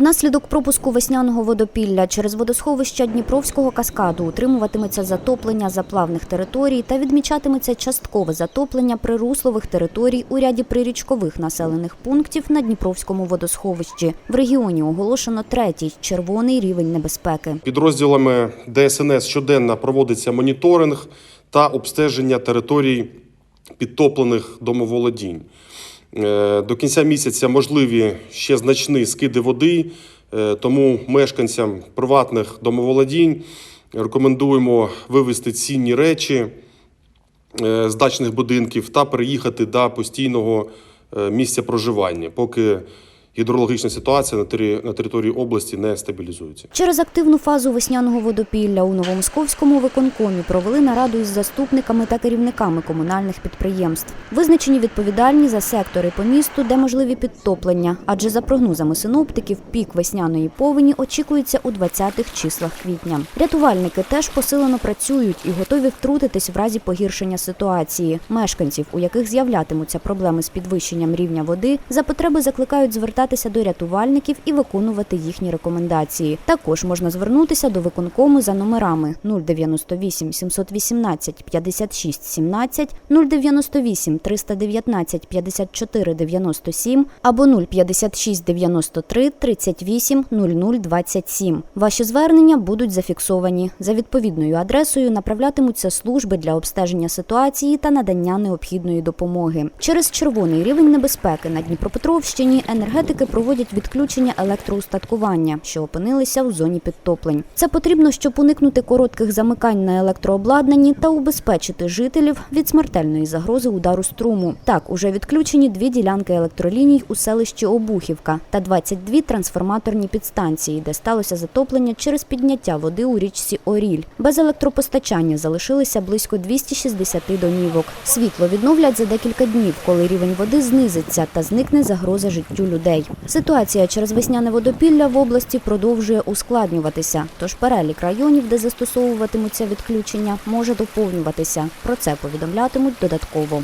Внаслідок пропуску весняного водопілля через водосховища Дніпровського каскаду утримуватиметься затоплення заплавних територій та відмічатиметься часткове затоплення прируслових територій у ряді прирічкових населених пунктів на Дніпровському водосховищі. В регіоні оголошено третій червоний рівень небезпеки. Підрозділами ДСНС щоденно проводиться моніторинг та обстеження територій підтоплених домоволодінь. Е, До кінця місяця можливі ще значні скиди води, е, тому мешканцям приватних домоволодінь рекомендуємо вивезти цінні речі е, з дачних будинків та переїхати до постійного місця проживання, поки гідрологічна ситуація на тері- на території області не стабілізується. Через активну фазу весняного водопілля у Новомосковському виконкомі провели нараду із заступниками та керівниками комунальних підприємств. Визначені відповідальні за сектори по місту, де можливі підтоплення, адже за прогнозами синоптиків пік весняної повені очікується у 20-х числах квітня. Рятувальники теж посилено працюють і готові втрутитись в разі погіршення ситуації. Мешканців, у яких з'являтимуться проблеми з підвищенням рівня води, за потреби закликають звертатися до рятувальників і виконувати їхні рекомендації. Також можна звернутися до виконкому за номерами 098 718 56 17, 098 319 54 97 або 056 93 38 00 27. Ваші звернення будуть зафіксовані. За відповідною адресою направлятимуться служби для обстеження ситуації та надання необхідної допомоги. Через червоний рівень небезпеки на Дніпропетровщині енергетики проводять відключення електроустаткування, що опинилися в зоні підтоплень. Це потрібно, щоб уникнути коротких замикань на електрообладнанні та убезпечити жителів від смертельної загрози удару струму. Так, уже відключені дві ділянки електроліній у селищі Обухівка та 22 трансформаторні підстанції, де сталося затоплення через підняття води у річці Оріль. Без електропостачання залишилися близько 260 домівок. Світло відновлять за декілька днів, коли рівень води знизиться та зникне загроза життю людей. Ситуація через весняне водопілля в області продовжує ускладнюватися. Тож перелік районів, де застосовуватимуться відключення, може доповнюватися. Про це повідомлятимуть додатково.